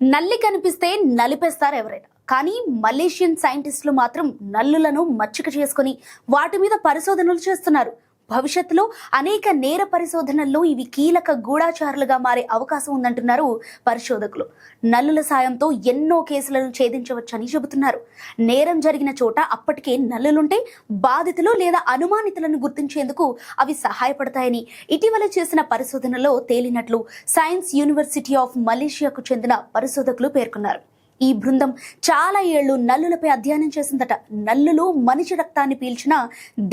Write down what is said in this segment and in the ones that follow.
నల్లి కనిపిస్తే నలిపేస్తారు ఎవరైనా. కానీ మలేషియన్ సైంటిస్టులు మాత్రం నల్లులను మచ్చిక చేసుకొని వాటి మీద పరిశోధనలు చేస్తున్నారు. భవిష్యత్తులో అనేక నేర పరిశోధనల్లో ఇవి కీలక గూఢాచారులుగా మారే అవకాశం ఉందంటున్నారు పరిశోధకులు. నల్లుల సాయంతో ఎన్నో కేసులను ఛేదించవచ్చని చెబుతున్నారు. నేరం జరిగిన చోట అప్పటికే నల్లులుంటే బాధితులు లేదా అనుమానితులను గుర్తించేందుకు అవి సహాయపడతాయని ఇటీవల చేసిన పరిశోధనలో తేలినట్లు సైన్స్ యూనివర్సిటీ ఆఫ్ మలేషియాకు చెందిన పరిశోధకులు పేర్కొన్నారు. ఈ బృందం చాలా ఏళ్ళు నల్లులపై అధ్యయనం చేసిందట. నల్లులు మనిషి రక్తాన్ని పీల్చిన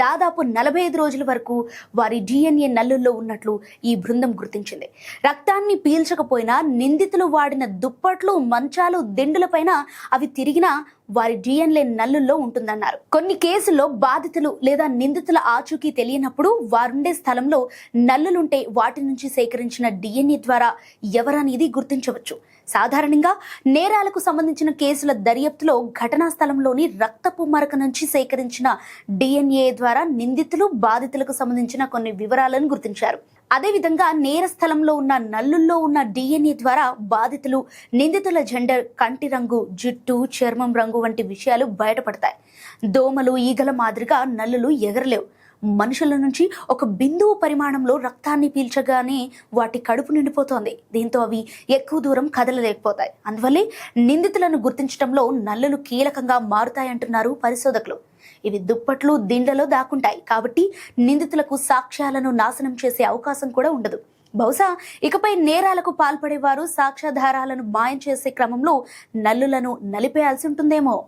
దాదాపు నలభై ఐదు రోజుల వరకు వారి డిఎన్ఏ నల్లుల్లో ఉన్నట్లు ఈ బృందం గుర్తించింది. రక్తాన్ని పీల్చకపోయినా నిందితులు వాడిన దుప్పట్లు మంచాలు దిండులపైన అవి తిరిగినా వారి డిఎన్ఏ నల్లుల్లో ఉంటుందన్నారు. కొన్ని కేసుల్లో బాధితులు లేదా నిందితుల ఆచూకీ తెలియనప్పుడు వారుండే స్థలంలో నల్లులుంటే వాటి నుంచి సేకరించిన డిఎన్ఏ ద్వారా ఎవరనేది గుర్తించవచ్చు. సాధారణంగా నేరాలకు సంబంధించిన కేసుల దర్యాప్తులో ఘటనా స్థలంలోని రక్తపు మరక నుంచి సేకరించిన డిఎన్ఏ ద్వారా నిందితులు బాధితులకు సంబంధించిన కొన్ని వివరాలను గుర్తించారు. అదేవిధంగా నేర స్థలంలో ఉన్న నల్లుల్లో ఉన్న డిఎన్ఏ ద్వారా బాధితులు నిందితుల జెండర్ కంటి రంగు జుట్టు చర్మం రంగు వంటి విషయాలు బయటపడతాయి. దోమలు ఈగల మాదిరిగా నల్లులు ఎగరలేవు. మనుషుల నుంచి ఒక బిందువు పరిమాణంలో రక్తాన్ని పీల్చగానే వాటి కడుపు నిండిపోతోంది. దీంతో అవి ఎక్కువ దూరం కదలలేకపోతాయి. అందువల్లే నిందితులను గుర్తించడంలో నల్లులు కీలకంగా మారుతాయంటున్నారు పరిశోధకులు. ఇవి దుప్పట్లు దిండ్లలో దాక్కుంటాయి. కాబట్టి నిందితులకు సాక్ష్యాలను నాశనం చేసే అవకాశం కూడా ఉండదు. బహుశా ఇకపై నేరాలకు పాల్పడేవారు సాక్ష్యాధారాలను మాయం చేసే క్రమంలో నల్లులను నలిపేయాల్సి ఉంటుందేమో.